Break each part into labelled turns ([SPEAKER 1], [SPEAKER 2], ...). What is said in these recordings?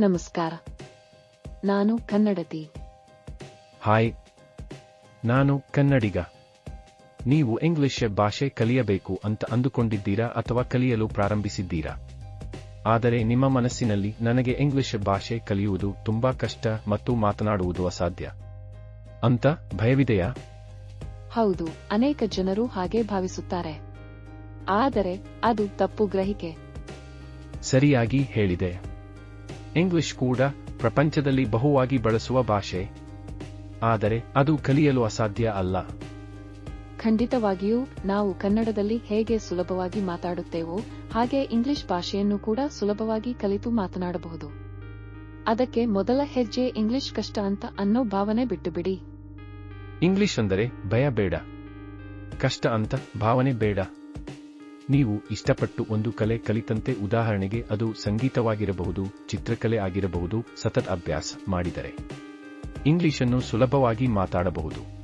[SPEAKER 1] ನಮಸ್ಕಾರ. ನಾನು ಕನ್ನಡತಿ.
[SPEAKER 2] ಹಾಯ್. ನಾನು ಕನ್ನಡಿಗ. ನೀವು ಇಂಗ್ಲಿಷ್ ಭಾಷೆ ಕಲಿಯಬೇಕು ಅಂತ ಅಂದುಕೊಂಡಿದ್ದೀರಾ ಅಥವಾ ಕಲಿಯಲು ಪ್ರಾರಂಭಿಸಿದ್ದೀರಾ? ಆದರೆ ನಿಮ್ಮ ಮನಸ್ಸಿನಲ್ಲಿ ನನಗೆ ಇಂಗ್ಲಿಷ್ ಭಾಷೆ ಕಲಿಯುವುದು ತುಂಬಾ ಕಷ್ಟ ಮತ್ತು ಮಾತನಾಡುವುದು ಅಸಾಧ್ಯ. ಅಂತ ಭಯವಿದೆಯಾ?
[SPEAKER 1] ಹೌದು ಅನೇಕ ಜನರು ಹಾಗೆ ಭಾವಿಸುತ್ತಾರೆ. ಆದರೆ ಅದು ತಪ್ಪು ಗ್ರಹಿಕೆ.
[SPEAKER 2] ಸರಿಯಾಗಿ ಹೇಳಿದೆ. ಇಂಗ್ಲಿಷ್ ಕೂಡ ಪ್ರಪಂಚದಲ್ಲಿ ಬಹುವಾಗಿ ಬಳಸುವ ಭಾಷೆ. ಆದರೆ ಅದು ಕಲಿಯಲು ಅಸಾಧ್ಯ ಅಲ್ಲ.
[SPEAKER 1] ಖಂಡಿತವಾಗಿಯೂ ನಾವು ಕನ್ನಡದಲ್ಲಿ ಹೇಗೆ ಸುಲಭವಾಗಿ ಮಾತಾಡುತ್ತೇವೋ ಹಾಗೆ ಇಂಗ್ಲಿಷ್ ಭಾಷೆಯನ್ನು ಕೂಡ ಸುಲಭವಾಗಿ ಕಲಿತು ಮಾತನಾಡಬಹುದು. ಅದಕ್ಕೆ ಮೊದಲ ಹೆಜ್ಜೆ ಇಂಗ್ಲಿಷ್ ಕಷ್ಟ ಅಂತ ಅನ್ನೋ ಭಾವನೆ ಬಿಟ್ಟು ಬಿಡಿ
[SPEAKER 2] ಇಂಗ್ಲಿಷ್ ಅಂದರೆ ಭಯ ಬೇಡ. ಕಷ್ಟ ಅಂತ ಭಾವನೆ ಬೇಡ. ನೀವು ಇಷ್ಟಪಟ್ಟು ಒಂದು ಕಲೆ ಕಲಿತಂತೆ ಉದಾಹರಣೆಗೆ ಅದು ಸಂಗೀತವಾಗಿರಬಹುದು, ಚಿತ್ರಕಲೆ ಆಗಿರಬಹುದು, ಸತತ ಅಭ್ಯಾಸ ಮಾಡಿದರೆ. ಇಂಗ್ಲಿಷನ್ನು ಸುಲಭವಾಗಿ ಮಾತಾಡಬಹುದು.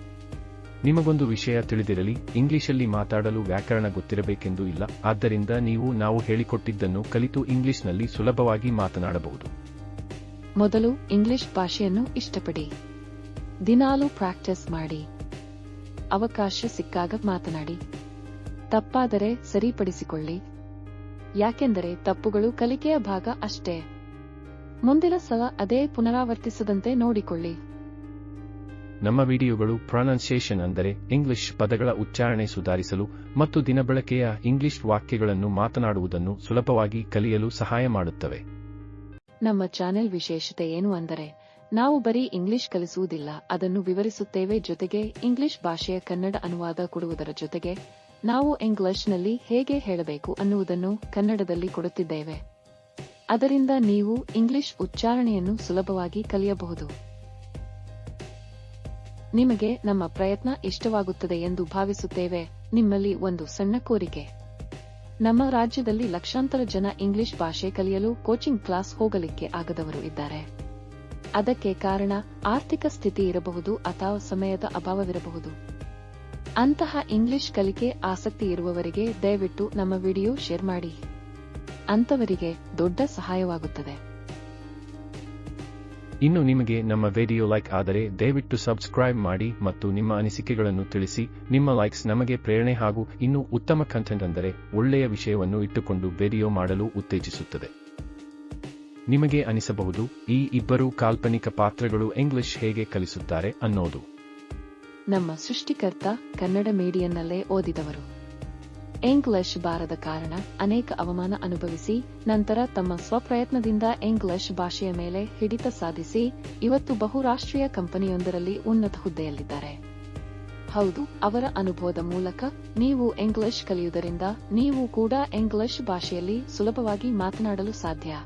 [SPEAKER 2] ನಿಮಗೊಂದು ವಿಷಯ ತಿಳಿದಿರಲಿ, ಇಂಗ್ಲಿಷಲ್ಲಿ ಮಾತಾಡಲು ವ್ಯಾಕರಣ ಗೊತ್ತಿರಬೇಕೆಂದು ಇಲ್ಲ, ಆದ್ದರಿಂದ ನೀವು ನಾವು ಹೇಳಿಕೊಟ್ಟಿದ್ದನ್ನು ಕಲಿತು ಇಂಗ್ಲಿಷ್ನಲ್ಲಿ ಸುಲಭವಾಗಿ ಮಾತನಾಡಬಹುದು.
[SPEAKER 1] ಮೊದಲು ಇಂಗ್ಲಿಷ್ ಭಾಷೆಯನ್ನು ಇಷ್ಟಪಡಿ. ದಿನಾಲೂ ಪ್ರಾಕ್ಟೀಸ್ ಮಾಡಿ. ಅವಕಾಶ ಸಿಕ್ಕಾಗ ಮಾತನಾಡಿ. ತಪ್ಪಾದರೆ ಸರಿಪಡಿಸಿಕೊಳ್ಳಿ. ಯಾಕೆಂದರೆ ತಪ್ಪುಗಳು ಕಲಿಕೆಯ ಭಾಗ ಅಷ್ಟೇ. ಮುಂದಿನ ಸಲ ಅದೇ ಪುನರಾವರ್ತಿಸದಂತೆ ನೋಡಿಕೊಳ್ಳಿ.
[SPEAKER 2] ನಮ್ಮ ವಿಡಿಯೋಗಳು ಪ್ರೊನೌನ್ಸಿಯೇಷನ್ ಅಂದರೆ ಇಂಗ್ಲಿಷ್ ಪದಗಳ ಉಚ್ಚಾರಣೆ ಸುಧಾರಿಸಲು ಮತ್ತು ದಿನಬಳಕೆಯ ಇಂಗ್ಲಿಷ್ ವಾಕ್ಯಗಳನ್ನು ಮಾತನಾಡುವುದನ್ನು ಸುಲಭವಾಗಿ ಕಲಿಯಲು ಸಹಾಯ ಮಾಡುತ್ತವೆ.
[SPEAKER 1] ನಮ್ಮ ಚಾನೆಲ್ ವಿಶೇಷತೆ ಏನು ಅಂದರೆ ನಾವು ಬರೀ ಇಂಗ್ಲಿಷ್ ಕಲಿಸುವುದಿಲ್ಲ ಅದನ್ನು ವಿವರಿಸುತ್ತೇವೆ ಜೊತೆಗೆ ಇಂಗ್ಲಿಷ್ ಭಾಷೆಯ ಕನ್ನಡ ಅನುವಾದ ಕೊಡುವುದರ ಜೊತೆಗೆ ನಾವು ಇಂಗ್ಲಿಷ್ನಲ್ಲಿ ಹೇಗೆ ಹೇಳಬೇಕು ಅನ್ನುವುದನ್ನು ಕನ್ನಡದಲ್ಲಿ ಕೊಡುತ್ತಿದ್ದೇವೆ. ಅದರಿಂದ ನೀವು ಇಂಗ್ಲಿಷ್ ಉಚ್ಚಾರಣೆಯನ್ನು ಸುಲಭವಾಗಿ ಕಲಿಯಬಹುದು. ನಿಮಗೆ ನಮ್ಮ ಪ್ರಯತ್ನ ಇಷ್ಟವಾಗುತ್ತದೆ ಎಂದು ಭಾವಿಸುತ್ತೇವೆ. ನಿಮ್ಮಲ್ಲಿ ಒಂದು ಸಣ್ಣ ಕೋರಿಕೆ. ನಮ್ಮ ರಾಜ್ಯದಲ್ಲಿ ಲಕ್ಷಾಂತರ ಜನ ಇಂಗ್ಲಿಷ್ ಭಾಷೆ ಕಲಿಯಲು ಕೋಚಿಂಗ್ ಕ್ಲಾಸ್ ಹೋಗಲಿಕ್ಕೆ ಆಗದವರು ಇದ್ದಾರೆ. ಅದಕ್ಕೆ ಕಾರಣ ಆರ್ಥಿಕ ಸ್ಥಿತಿ ಇರಬಹುದು ಅಥವಾ ಸಮಯದ ಅಭಾವವಿರಬಹುದು. ಅಂತಹ ಇಂಗ್ಲಿಷ್ ಕಲಿಕೆ ಆಸಕ್ತಿ ಇರುವವರಿಗೆ ದಯವಿಟ್ಟು ನಮ್ಮ ವಿಡಿಯೋ ಶೇರ್ ಮಾಡಿ. ಅಂತವರಿಗೆ ದೊಡ್ಡ ಸಹಾಯವಾಗುತ್ತದೆ.
[SPEAKER 2] ಇನ್ನು ನಿಮಗೆ ನಮ್ಮ ವಿಡಿಯೋ ಲೈಕ್ ಆದರೆ ದಯವಿಟ್ಟು ಸಬ್ಸ್ಕ್ರೈಬ್ ಮಾಡಿ ಮತ್ತು ನಿಮ್ಮ ಅನಿಸಿಕೆಗಳನ್ನು ತಿಳಿಸಿ. ನಿಮ್ಮ ಲೈಕ್ಸ್ ನಮಗೆ ಪ್ರೇರಣೆ ಹಾಗೂ ಇನ್ನೂ ಉತ್ತಮ ಕಂಟೆಂಟ್ ಅಂದರೆ ಒಳ್ಳೆಯ ವಿಷಯವನ್ನು ಇಟ್ಟುಕೊಂಡು ವಿಡಿಯೋ ಮಾಡಲು ಉತ್ತೇಜಿಸುತ್ತದೆ. ನಿಮಗೆ ಅನಿಸಬಹುದು, ಈ ಇಬ್ಬರು ಕಾಲ್ಪನಿಕ ಪಾತ್ರಗಳು ಇಂಗ್ಲಿಷ್ ಹೇಗೆ ಕಲಿಸುತ್ತಾರೆ ಅನ್ನೋದು.
[SPEAKER 1] ನಮ್ಮ ಸೃಷ್ಟಿಕರ್ತ ಕನ್ನಡ ಮೀಡಿಯನ್ನಲ್ಲೇ ಓದಿದವರು. ಇಂಗ್ಲಿಷ್ ಬಾರದ ಕಾರಣ ಅನೇಕ ಅವಮಾನ ಅನುಭವಿಸಿ, ನಂತರ ತಮ್ಮ ಸ್ವಪ್ರಯತ್ನದಿಂದ ಇಂಗ್ಲಿಷ್ ಭಾಷೆಯ ಮೇಲೆ ಹಿಡಿತ ಸಾಧಿಸಿ, ಇವತ್ತು ಬಹುರಾಷ್ಟ್ರೀಯ ಕಂಪನಿಯೊಂದರಲ್ಲಿ ಉನ್ನತ ಹುದ್ದೆಯಲ್ಲಿದ್ದಾರೆ. ಹೌದು, ಅವರ ಅನುಭವದ ಮೂಲಕ ನೀವು ಇಂಗ್ಲಿಷ್ ಕಲಿಯುವುದರಿಂದ ನೀವು ಕೂಡ ಇಂಗ್ಲಿಷ್ ಭಾಷೆಯಲ್ಲಿ ಸುಲಭವಾಗಿ ಮಾತನಾಡಲು ಸಾಧ್ಯ.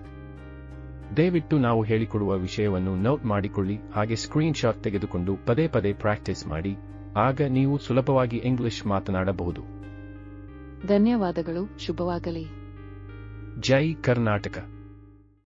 [SPEAKER 2] ದಯವಿಟ್ಟು ನಾವು ಹೇಳಿಕೊಡುವ ವಿಷಯವನ್ನು ನೋಟ್ ಮಾಡಿಕೊಳ್ಳಿ ಹಾಗೆ ಸ್ಕ್ರೀನ್ ಶಾಟ್ ತೆಗೆದುಕೊಂಡು ಪದೇ ಪದೇ ಪ್ರಾಕ್ಟೀಸ್ ಮಾಡಿ ಆಗ ನೀವು ಸುಲಭವಾಗಿ ಇಂಗ್ಲಿಷ್ ಮಾತನಾಡಬಹುದು.
[SPEAKER 1] ಧನ್ಯವಾದಗಳು ಶುಭವಾಗಲಿ.
[SPEAKER 2] ಜೈ ಕರ್ನಾಟಕ.